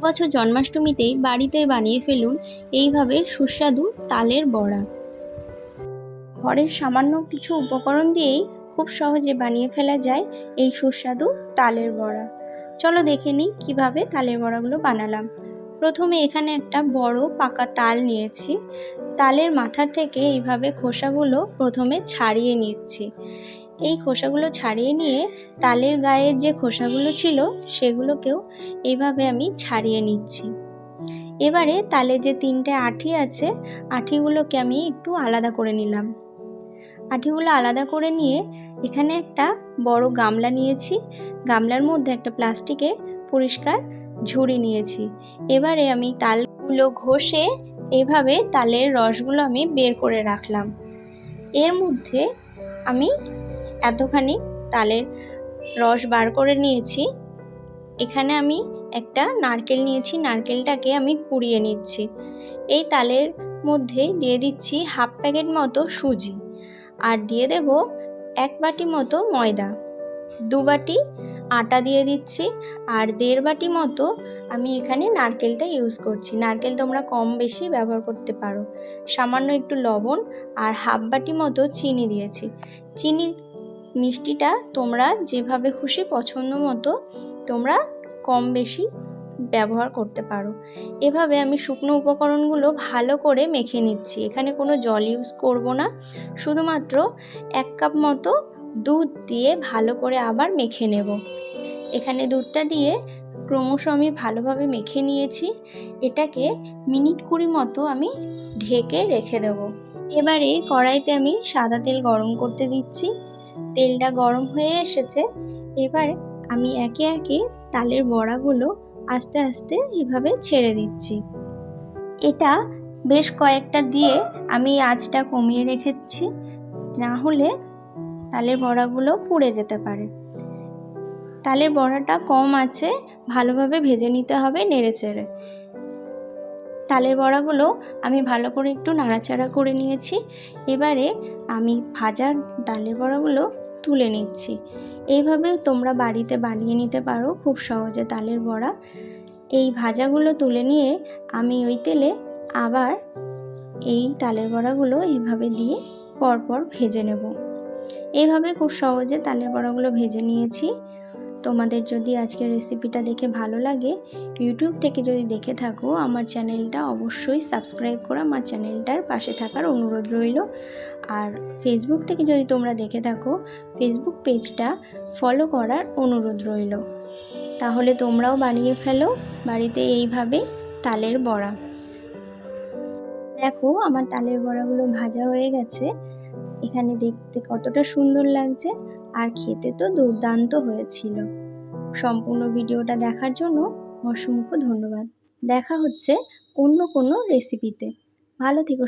বছর জন্মাষ্টমীতেই বাড়িতে বানিয়ে ফেলুন এইভাবে সুস্বাদু তালের বড়া। ঘরের সামান্য কিছু উপকরণ দিয়েই খুব সহজে বানিয়ে ফেলা যায় এই সুস্বাদু তালের বড়া। চলো দেখে নিই কীভাবে তালের বড়াগুলো বানালাম। প্রথমে এখানে একটা বড় পাকা তাল নিয়েছি। তালের মাথার থেকে এইভাবে খোসাগুলো প্রথমে ছাড়িয়ে নিচ্ছি। এই খোসাগুলো ছাড়িয়ে নিয়ে তালের গায়ের যে খোসাগুলো ছিল সেগুলোকেও এইভাবে আমি ছাড়িয়ে নিচ্ছি। এবারে তালের যে তিনটে আঠি আছে, আঠিগুলোকে আমি একটু আলাদা করে নিলাম। আঠিগুলো আলাদা করে নিয়ে এখানে একটা বড় গামলা নিয়েছি। গামলার মধ্যে একটা প্লাস্টিকের পরিষ্কার ঝুড়ি নিয়েছি। এবারে আমি তালগুলো ঘষে এভাবে তালের রসগুলো আমি বের করে রাখলাম। এর মধ্যে আমি এতখানি তালের রস বার করে নিয়েছি। এখানে আমি একটা নারকেল নিয়েছি, নারকেলটাকে আমি কুড়িয়ে নিচ্ছি। এই তালের মধ্যে দিয়ে দিচ্ছি হাফ প্যাকেট মতো সুজি আর দিয়ে দেব এক বাটি মতো ময়দা। দু বাটি আটা দিয়ে দিচ্ছি আর দেড় বাটি মতো আমি এখানে নারকেলটা ইউজ করছি। নারকেল তোমরা কম বেশি ব্যবহার করতে পারো। সামান্য একটু লবণ আর হাফ বাটি মতো চিনি দিয়েছি। চিনি মিষ্টিটা তোমরা যেভাবে খুশি পছন্দ মতো তোমরা কম বেশি ব্যবহার করতে পারো। এভাবে আমি শুকনো উপকরণগুলো ভালো করে মেখে নিচ্ছি। এখানে কোনো জল ইউজ করব না। শুধুমাত্র এক কাপ মতো দুধ দিয়ে ভালো করে আবার মেখে নেব। এখানে দুধটা দিয়ে ক্রমশ আমি ভালোভাবে মেখে নিয়েছি। এটাকে মিনিট কুড়ি মতো আমি ঢেকে রেখে দেব। এবারে কড়াইতে আমি সাদা তেল গরম করতে দিচ্ছি। তেলটা গরম হয়ে এসেছে। এবার আমি একে একে তালের বড়াগুলো আস্তে আস্তে এভাবে ছেড়ে দিচ্ছি। এটা বেশ কয়েকটা দিয়ে আমি আঁচটা কমিয়ে রেখেছি, না হলে তালের বড়াগুলো পুড়ে যেতে পারে। তালের বড়াটা কম আছে, ভালোভাবে ভেজে নিতে হবে নেড়ে চেড়ে। তালের বড়াগুলো আমি ভালো করে একটু নাড়াচাড়া করে নিয়েছি। এবারে আমি ভাজার তালের বড়াগুলো তুলে নিচ্ছি। এইভাবে তোমরা বাড়িতে বানিয়ে নিতে পারো খুব সহজে তালের বড়া। এই ভাজাগুলো তুলে নিয়ে আমি ওই তেলে আবার এই তালের বড়াগুলো এইভাবে দিয়ে পরপর ভেজে নেব। এইভাবে খুব সহজে তালের বড়াগুলো ভেজে নিয়েছি। তোমাদের যদি আজকের রেসিপিটা দেখে ভালো লাগে ইউটিউব থেকে যদি দেখে থাকো, আমার চ্যানেলটা অবশ্যই সাবস্ক্রাইব করে, আমার চ্যানেলটার পাশে থাকার অনুরোধ রইল। আর ফেসবুক থেকে যদি তোমরা দেখে থাকো ফেসবুক পেজটা ফলো করার অনুরোধ রইল। তাহলে তোমরাও বানিয়ে ফেলো, বাড়িতে এইভাবে তালের বড়া। দেখো, আমার তালের বড়াগুলো ভাজা হয়ে গেছে। এখানে দেখতে কতটা সুন্দর লাগছে। আর খেতে তো দুর্দান্ত হয়েছিল। সম্পূর্ণ ভিডিওটা দেখার জন্য অসংখ্য ধন্যবাদ। দেখা হচ্ছে অন্য কোনো রেসিপিতে ভালো থেকো